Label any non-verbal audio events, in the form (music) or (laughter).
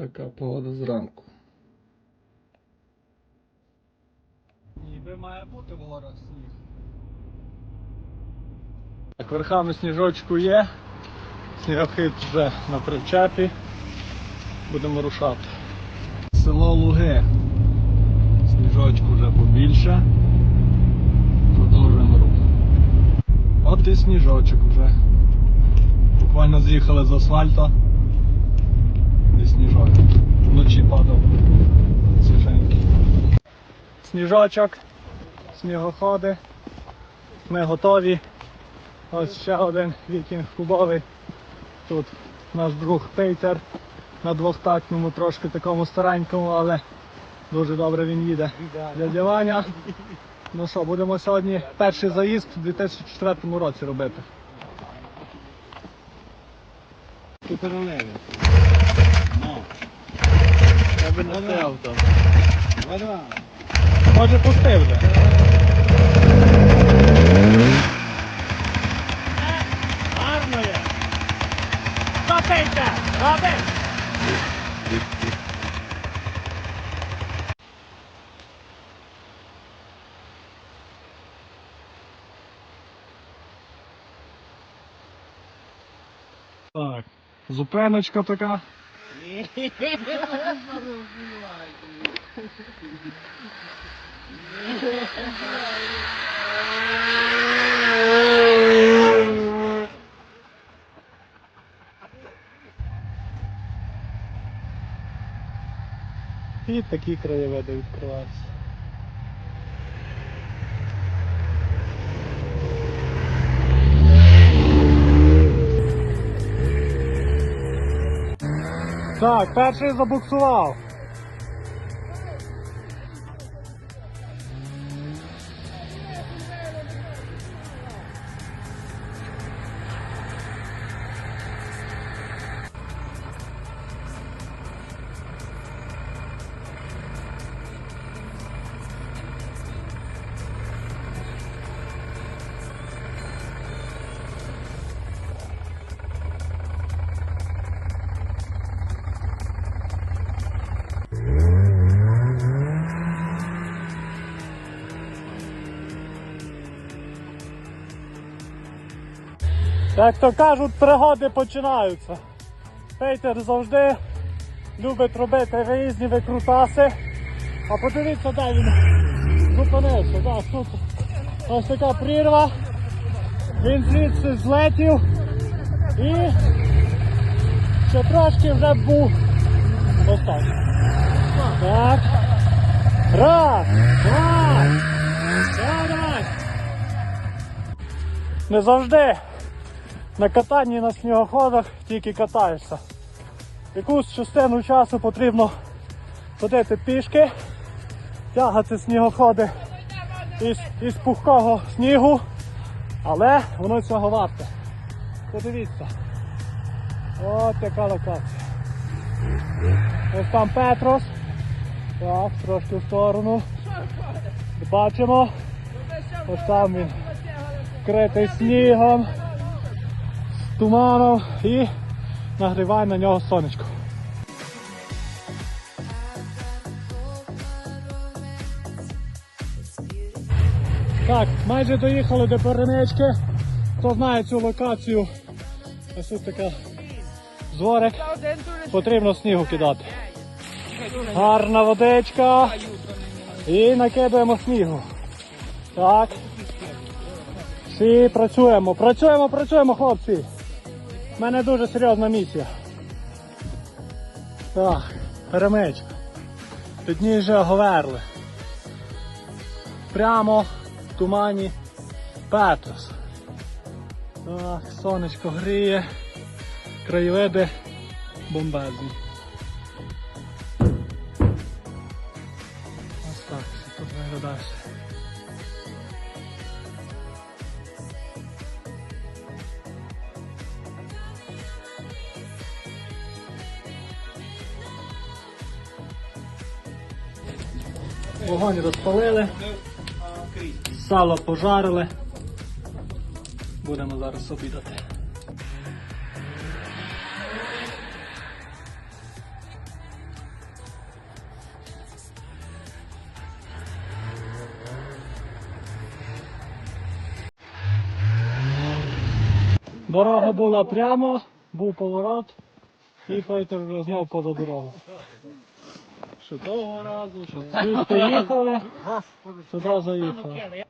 Така погода зранку. Ніби має бути в горах сніг. Так, верхами сніжочку є. Снігохід вже на причепі. Будемо рушати. Село Луги. Сніжочку вже побільше. Продовжуємо рух. От і сніжочок вже. Буквально з'їхали з асфальту. Сніжочок, снігоходи. Ми готові. Ось ще один вікінг кубовий. Тут наш друг Пейтер на двохтактному, трошки такому старенькому, але дуже добре він їде. Дядя Ваня. Ну що, будемо сьогодні перший заїзд у 2004 році робити. Ти переливи. Ну. Я би не стояв там. Вода. Може пусти вже. Гарно є. Стопийте! Роби! Так. Зупиночка така. (laughs) І такі краєвиди відкриваються. Так, перший забуксував. Як то кажуть, пригоди починаються. Пейтер завжди любить робити різні викрутаси. А подивіться, де він зупинився. Так, тут ось така прірва. Він звідси злетів і ще трошки вже був. Ось так. Так. Раз, два, давай. Не завжди на катанні на снігоходах тільки катаєшся. Якусь частину часу потрібно ходити пішки, тягати снігоходи із, із пухкого снігу, але воно цього варте. Подивіться. От яка локація. Ось там Петрос. Так, трошки в сторону. Бачимо. Ось там він вкритий снігом туманом і нагріває на нього сонечко. Так, майже доїхали до перемички. Хто знає цю локацію, ось тут така зворик, потрібно снігу кидати. Гарна водичка. І накидаємо снігу. Так. Всі працюємо. Працюємо, працюємо, хлопці. У мене дуже серйозна місія. Так, перемичка. Підніжжя Говерли. Прямо в тумані Петрос. Так, сонечко гріє. Краєвиди бомбезні. Ось так, все тут виглядає. Вогонь розпалили, сало пожарили. Будемо зараз обідати. Дорога була прямо, був поворот і фейтер розняв поза дорогу. Що того разу, що Звідти їхали, сюди заїхали.